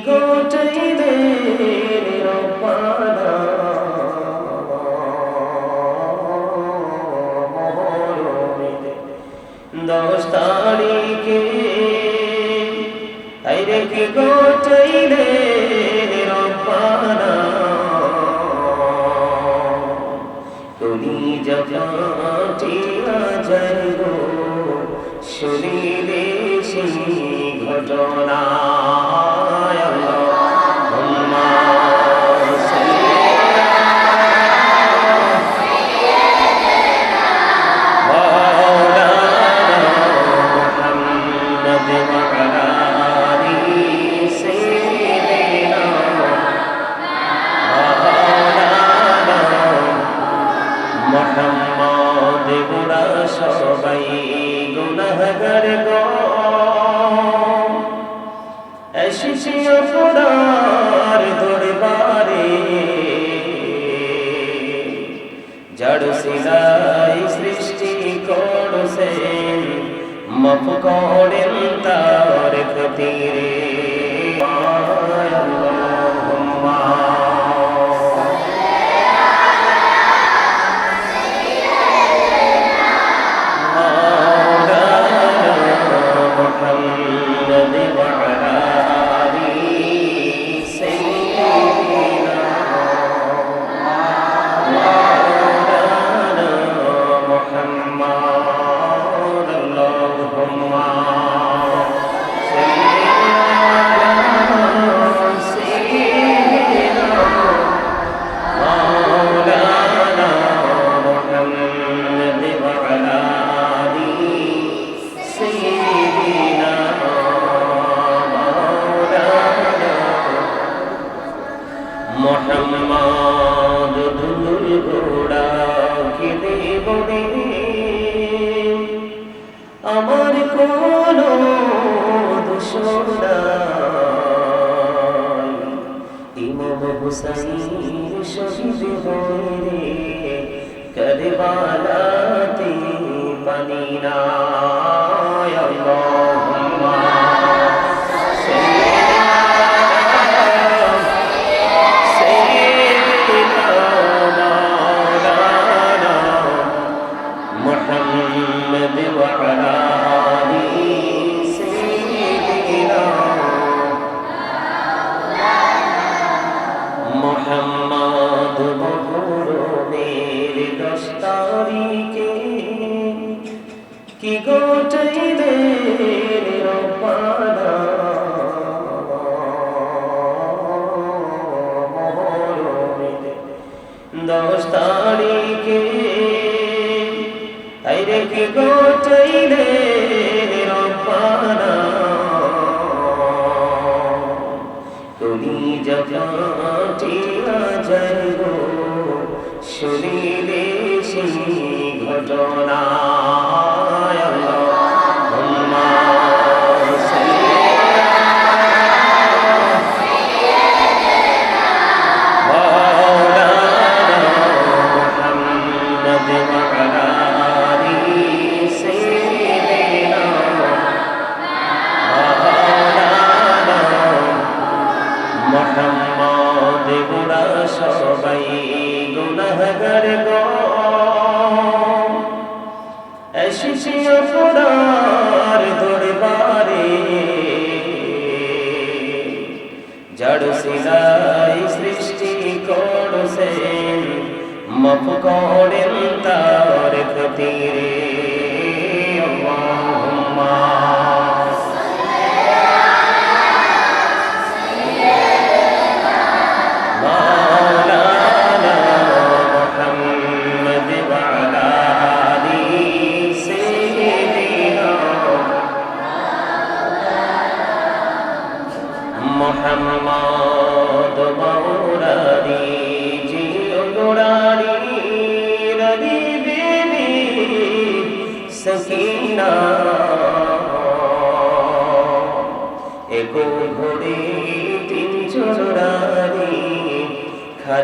ঘটাই দে দশ তারিখে তাই রেখে ঘটাই দে তুমি জমাটিয়া যাইব শুনিলে সেই ঘটনা মাফ করেন তার ক্ষতিরে। Bye. রেখে গো চাইলে রব্বানা। তুমি যখন যাইব শুনিলে সেই ঘটনা। মাফ করেন তার ক্ষতির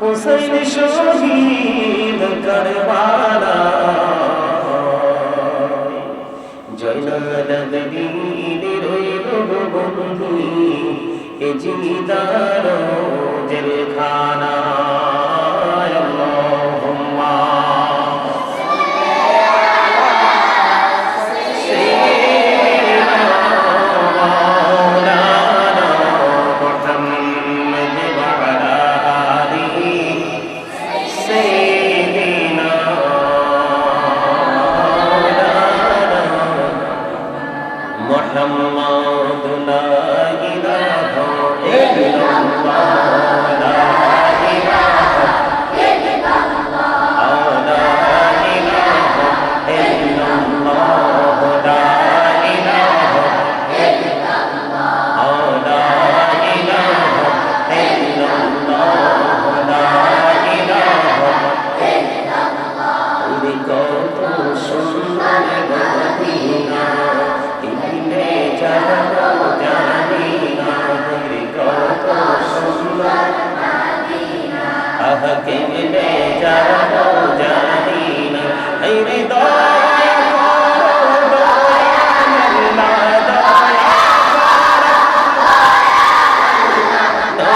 হুসেন শহীদ করবালা। জয়নদিন রইল বন্ধু এ জিদার জেলখানা। محمد لا إله إلا الله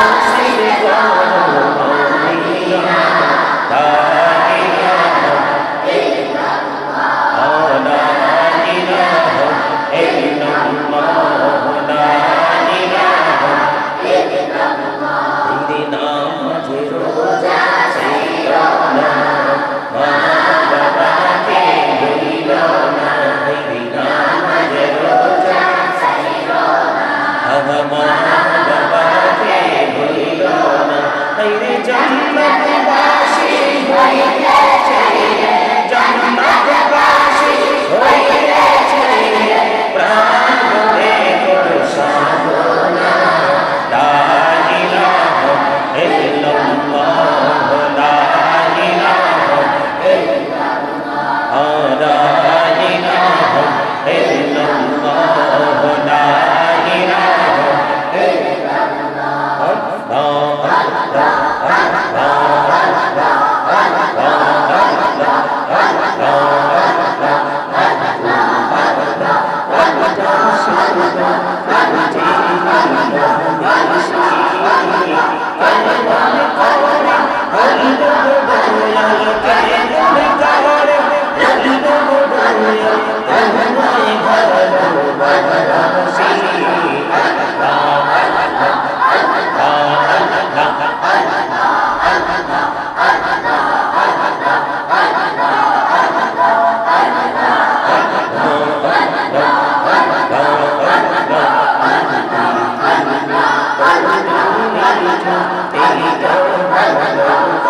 I'll see.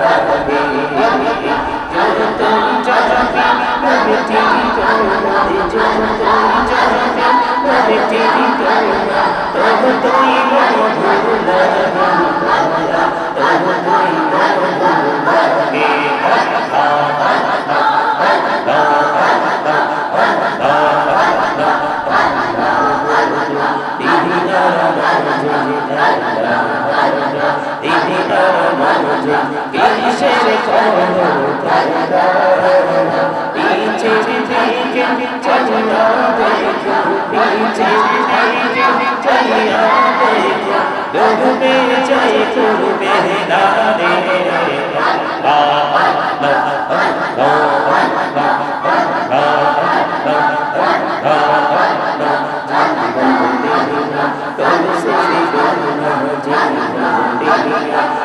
তোর আরবি